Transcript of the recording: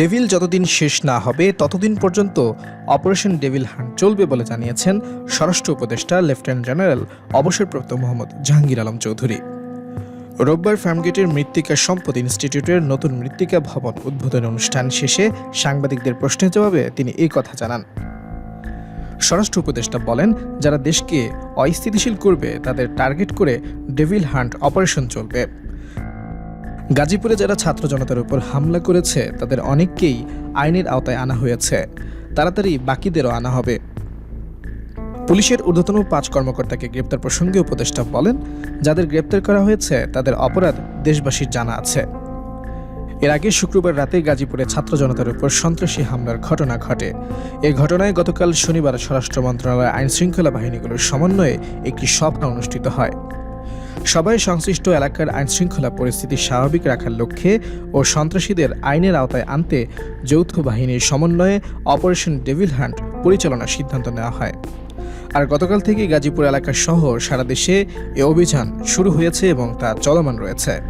Devil যতদিন শেষ না হবে, ততদিন পর্যন্ত অপারেশন ডেভিল হান্ট চলবে বলে জানিয়েছেন স্বরাষ্ট্র উপদেষ্টা লেফটেন্যান্ট জেনারেল অবসরপ্রাপ্ত মোহাম্মদ জাহাঙ্গীর আলম চৌধুরী। রোববার ফার্মগেটের মৃত্তিকা সম্পদ ইনস্টিটিউটের নতুন মৃত্তিকা ভবন উদ্বোধন অনুষ্ঠান শেষে সাংবাদিকদের প্রশ্নের জবাবে তিনি এই কথা জানান। স্বরাষ্ট্র উপদেষ্টা বলেন, যারা দেশকে অস্থিতিশীল করবে, তাদের টার্গেট করে ডেভিল হান্ট অপারেশন চলবে। গাজীপুরে যারা ছাত্র জনতার উপর হামলা করেছে, তাদের অনেককেই আইনের আওতায় আনা হয়েছে। তাড়াতাড়ি বাকিদেরও আনা হবে। পুলিশের ঊর্ধ্বতন পাঁচ কর্মকর্তাকে গ্রেপ্তার প্রসঙ্গে উপদেষ্টা বলেন, যাদের গ্রেপ্তার করা হয়েছে, তাদের অপরাধ দেশবাসীর জানা আছে। এর আগে শুক্রবার রাতে গাজীপুরে ছাত্র জনতার উপর সন্ত্রাসী হামলার ঘটনা ঘটে। এই ঘটনায় গতকাল শনিবার স্বরাষ্ট্র মন্ত্রণালয়ের আইন শৃঙ্খলা বাহিনীগুলোর সমন্বয়ে একটি সভা অনুষ্ঠিত হয়। সবাই সংশ্লিষ্ট এলাকার আইনশৃঙ্খলা পরিস্থিতি স্বাভাবিক রাখার লক্ষ্যে ও সন্ত্রাসীদের আইনের আওতায় আনতে যৌথ বাহিনীর সমন্বয়ে অপারেশন ডেভিল হান্ট পরিচালনার সিদ্ধান্ত নেওয়া হয়। আর গতকাল থেকে গাজীপুর এলাকা সহ সারা দেশে এ অভিযান শুরু হয়েছে এবং তা চলমান রয়েছে।